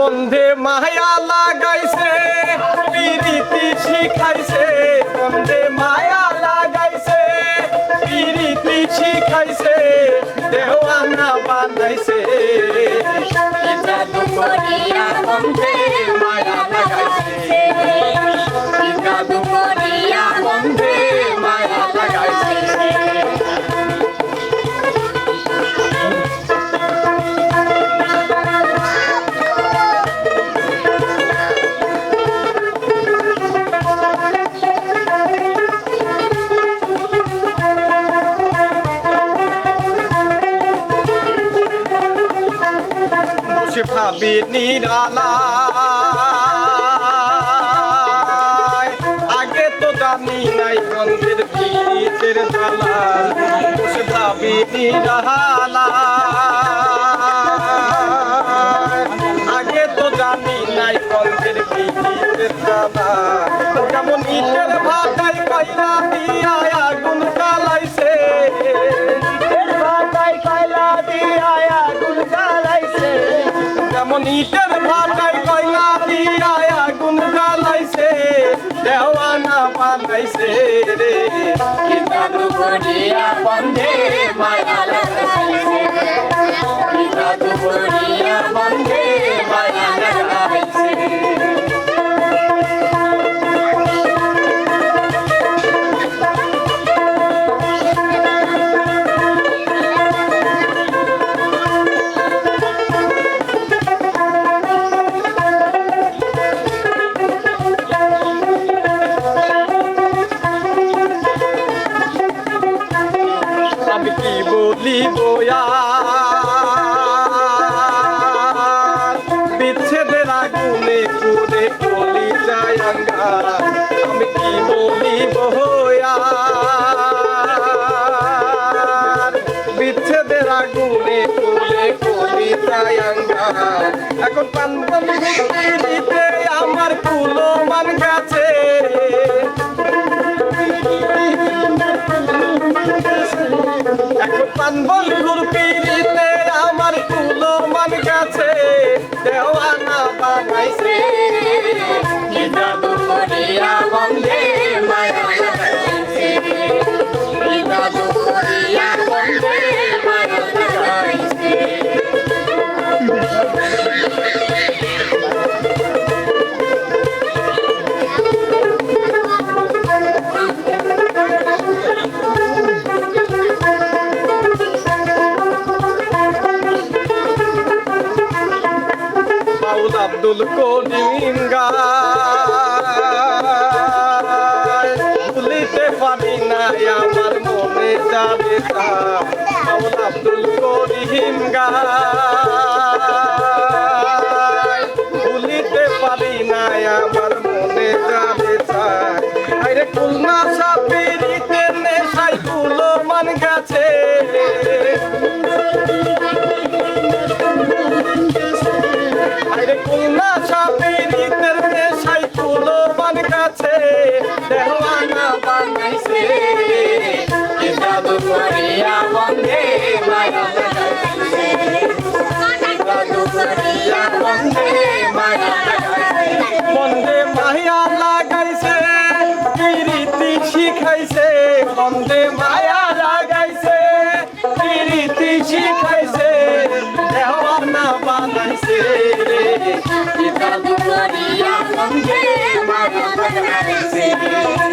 বন্ধে মায়া লাগাইছে পিরিতি শিখাইছে বন্ধে মায়া লাগাইছে পিরিতি শিখাইছে দেওয়ানা বানাইছে। মায়া লাগাইছে বসে ভাবি নিরালায় আগে তো জানি নাই বন্ধের পিতের জ্বালা বসে ভাবি নিরালায় আগে তো জানি নাই বন্ধের পিতের জ্বালা যেমন ইটের ভাটাই কয়লা দিয়া যেমন ইটের ভাটাই কয়লা দিয়া আগুন জ্বালাইছে দেওয়ানা বানাইছে রে। জাদু করিয়া বন্ধে মায়া লাগাইছে জাদু করিয়া বিচ্ছেদের আগুনে পুরে চলি যায় আমি কি? বিচ্ছেদের আগুনে পুরে চলি যায় এখন পান দিতে আমার কুলো মান গেছে। এখন পান আব্দুল করিম ভুলিতে পারি না আমার মনে যাবে বাউল আব্দুল করিম গায়। মায়া লাগাইছে প্রীতি শিখাইছে বন্দে মায়া লাগাইছে প্রীতি শিখাইছে দেওয়ানা বানাইছে কি